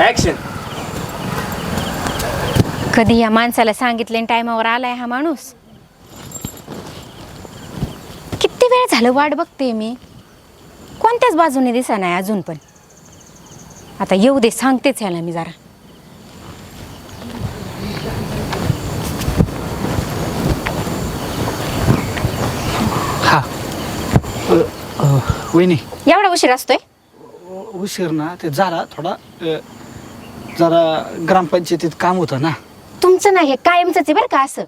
Action कधी या माणसाला सांगितले टायमावर आलाय हा माणूस? किती वेळ झालं वाट बघते मी. कोणत्याच बाजूने दिसा नाही अजून पण. आता येऊ दे सांगतेच याला मी जरा. हा. अ, अ, वहिनी. एवढा उशीर असतोय? उ- उशीर ना ते झाला थोडा. अ, जरा ग्रामपंचायतीत काम होतं ना. तुमचं नाही हे कायमच आहे बरं का असं.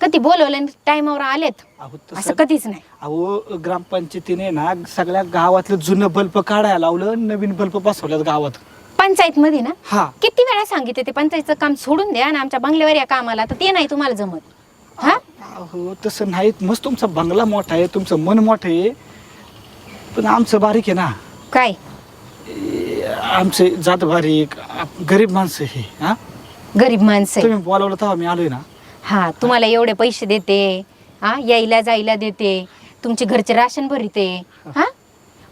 कधी बोलवलं टायमावर आलेत. अहो असं तसं कधीच नाही. अहो ग्रामपंचायतीने ना सगळ्या गावातलं जुनं बल्ब काढायला लावलं नवीन बल्ब बसवल्यात गावात. पंचायत मध्ये ना? हा. किती वेळा सांगितले ते पंचायतचं काम सोडून द्या आणि आमच्या बंगल्यावर या कामाला तर ते नाही तुम्हाला जमत. हा? अहो तसं नाही मस्त तुमचा बंगला मोठा आहे तुमचं मन मोठं आहे. पण आमचं बारीक आहे ना. काय? आमचे जात बारीक आप- गरीब माणसं हे हा? गरीब माणसं आहे. तुम्ही बोलावलं तेव्हा मी आलोय ना. हा तुम्हाला एवढे पैसे देते हा? यायला जायला देते तुमचे घरचे राशन भरते हा?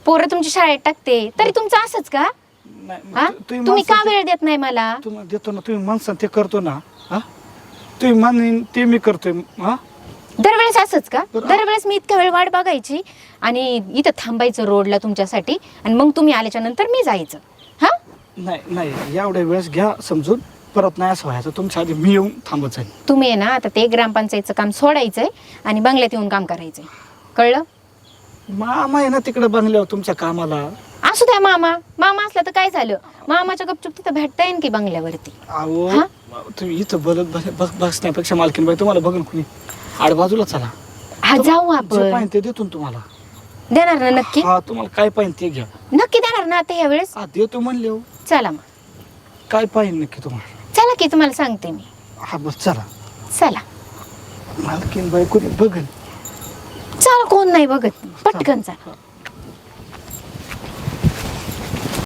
पोरं तुमच्या शाळेत टाकते तरी तुमचं असंच का? नाही, मग हा? तु- तुम्ही का माणसं- वेळ देत नाही मला? तुम्हाला देतो ना तुम्ही माणसं ते करतो ना हा? तुम्ही मान ते मी करतोय हा? दरवेळेस असंच का? बरं. दरवेळेस मी इतका वेळ वाट बघायची आणि इथं थांबायचं रोडला तुमच्यासाठी आणि मग तुम्ही आल्याच्यानंतर मी जायचं. नाही नाही. एवढ्या वेळेस घ्या समजून. परत नाही असं व्हायचं. तुमच्या आधी मी येऊन थांबत जाईल तुम्ही आहे ना. आता ते ग्रामपंचायतचं काम सोडायचंय आणि बंगल्यात येऊन काम करायचंय. कळलं? मामा आहे ना तिकडे बंगल्यावर तुमच्या कामाला. असू द्या मामा. मामा असला तर काय झालं? मामाच्या गपचूप तिथं भेटता येईन की बंगल्यावरती? अहो हा? तुम्ही इथं बोलत बस- बस- बसण्यापेक्षा मालकीन बाई तुम्हाला बघून कुणी. आडबाजूला चला. हा जाऊ जे आपण. पाहिजे ते देतो ना तुम्हाला. देणार ना नक्की? हा तुम्हाला काय पाहिजे ते घ्या. नक्की देणार ना आता ह्या वेळेस देतो म्हणले हो. चला मग. काय पाहिजे नक्की तुम्हाला? चला की तुम्हाला सांगते मी. हा बस चला. चला. मालकीन बाई कुणी बघन. चला कोण नाही बघत. पटकन चला.